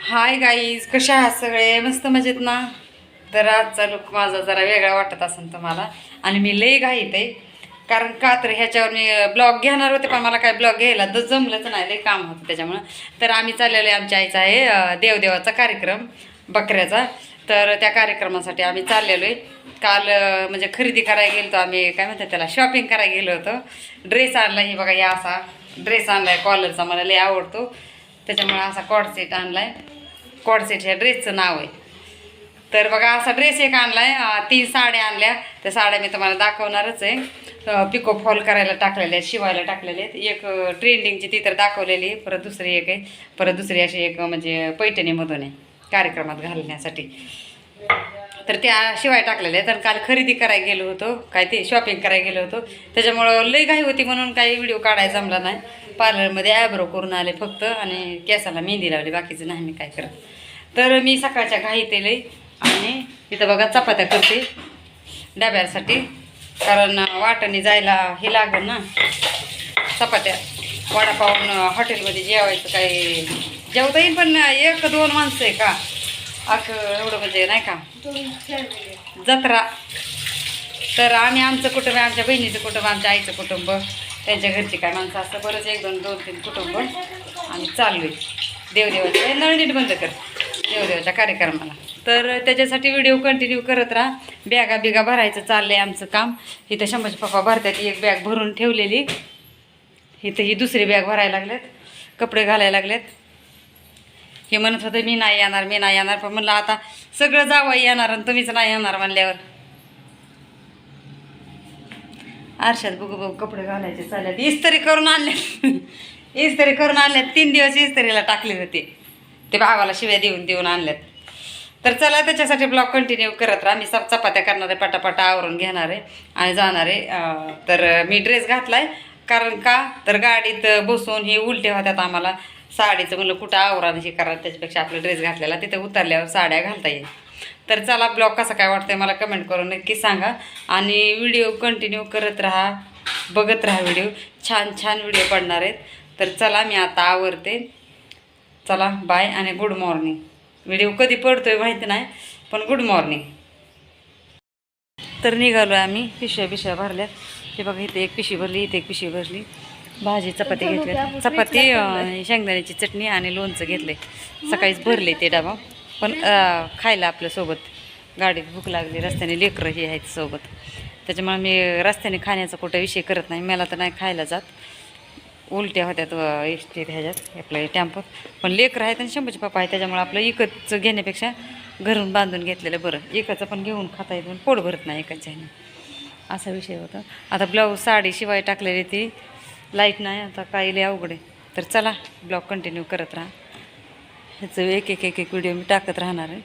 Hi guys कशा आहात सगळे? मस्त मजेत ना? तर आजचा लुक माझा जरा वेगळा वाटत असेल तुम्हाला. आणि मी लई घाईत आहे. कारण का तर ह्याच्यावर मी ब्लॉग घेणार होते पण मला काय ब्लॉग घ्यायला तर जमलंच नाही. लई काम होतं त्याच्यामुळं. तर आम्ही चाललेलो आहे आमच्या आईचा आहे देवदेवाचा कार्यक्रम बकऱ्याचा. तर त्या कार्यक्रमासाठी आम्ही चाललेलो आहे. काल म्हणजे खरेदी करायला गेलो आम्ही. काय म्हणतात त्याला? शॉपिंग करायला गेलो होतो. ड्रेस आणला ही बघा या असा ड्रेस आणला आहे कॉलरचा मला लई आवडतो. त्याच्यामुळे असा कॉड सेट आणला आहे कॉडसेट ह्या ड्रेसचं नाव आहे. तर बघा असा ड्रेस एक आणला आहे तीन साड्या आणल्या. त्या साड्या मी तुम्हाला दाखवणारच आहे. पिको फॉल करायला टाकलेल्या आहेत शिवायला टाकलेले आहेत. एक ट्रेंडिंगची ती तर दाखवलेली आहे. परत दुसरी एक आहे. परत दुसरी अशी एक म्हणजे पैठणीमधून आहे कार्यक्रमात घालण्यासाठी. तर त्या शिवाय टाकलेल्या तर काल खरेदी करायला गेलो होतो. काय ते शॉपिंग करायला गेलो होतो. त्याच्यामुळं लई घाई होती म्हणून काही व्हिडिओ काढायला जमला नाही. पार्लरमध्ये ॲब्रो करून आले फक्त. आणि केसाला मेहंदी लावली. बाकीचं नाही मी काय करत. तर मी सकाळच्या घाई लई आणि तिथं बघा चपात्या करते डब्यासाठी. कारण वाटाने जायला हे लागेल ना. चपात्या वडापावून हॉटेलमध्ये जेवायचं काही जेवता येईल पण एक दोन माणसं आहे का? अख एवढं म्हणजे नाही का? जत्रा. तर आम्ही आमचं कुटुंब आमच्या बहिणीचं कुटुंब आमच्या आईचं कुटुंब त्यांच्या घरची काय माणसं असतं बरंच एक दोन दोन तीन कुटुंब. आणि चालू आहे. देवदेवाचं. हे नळनीट बंद कर. देवदेवाच्या कार्यक्रमाला. तर त्याच्यासाठी व्हिडिओ कंटिन्यू करत राहा. बॅगा बिगा भरायचं चाललं आहे आमचं काम. इथं शंभरचे पप्पा भरतात. एक बॅग भरून ठेवलेली. इथं ही दुसरी बॅग भरायला लागलेत. कपडे घालायला लागलेत. हे म्हणत होते मी नाही येणार मी नाही येणार. पण म्हणलं आता सगळं जावं येणार आणि तुम्हीच नाही येणार म्हणल्यावर. आरशात बघू बघू कपडे घालायचे चालल्यात इस्त्री करून आणले इस्त्री करून आणल्यात तीन दिवस इस्त्रीला टाकले होते. ते भावाला शिव्या देऊन देऊन आणल्यात. तर चला त्याच्यासाठी ब्लॉग कंटिन्यू करत राहा. मी सब चपात्या करणार आहे पटापटा आवरून घेणार आहे आणि जाणार आहे. तर मी ड्रेस घातला आहे कारण का? तर गाडीत बसून हे उलट्या होत्यात आम्हाला. साडीचं म्हणलं कुठं आवरा हे करा. त्याच्यापेक्षा आपला ड्रेस घातलेला तिथं उतरल्यावर साड्या घालता येईल. तर चला ब्लॉग कसा काय वाटतंय मला कमेंट करून नक्की सांगा. आणि व्हिडिओ कंटिन्यू करत राहा. बघत राहा व्हिडिओ छान छान व्हिडिओ पडणार आहेत. तर चला मी आता आवरते. चला बाय आणि गुड मॉर्निंग व्हिडिओ कधी पडतोय माहिती नाही पण गुड मॉर्निंग तर निघालो आम्ही पिशव्या पिशव्या भरल्यात. ते बघा इथे एक पिशवी भरली इथे एक पिशवी भरली. भाजी चपाती घेतली चपाती शेंगदाण्याची चटणी आणि लोणचं घेतले सकाळीच भरले ते डबा. पण खायला आपल्यासोबत. गाडीत भूक लागली रस्त्याने लेकरं हे आहेत सोबत. त्याच्यामुळे मी रस्त्याने खाण्याचा कुठं विषय करत नाही. मला तर नाही खायला जात. उलट्या होत्यात इस्टेट ह्याच्यात आपल्या टॅम्पोत. पण लेकरं आहेत आणि शंभरचे पप्पा आहे त्याच्यामुळे आपलं इकतचं घेण्यापेक्षा घरून बांधून घेतलेलं बरं. एकाचं पण घेऊन खाता येतो पण पोट भरत नाही एकाच्या ह्याने. असा विषय होता. आता ब्लाऊज साडी शिवाय टाकलेली ती लाइट नाही आता काही लय अवघड आहे. तर चला ब्लॉग कंटिन्यू करत राहा. ह्याचं एक एक एक एक व्हिडिओ मी टाकत राहणार आहे.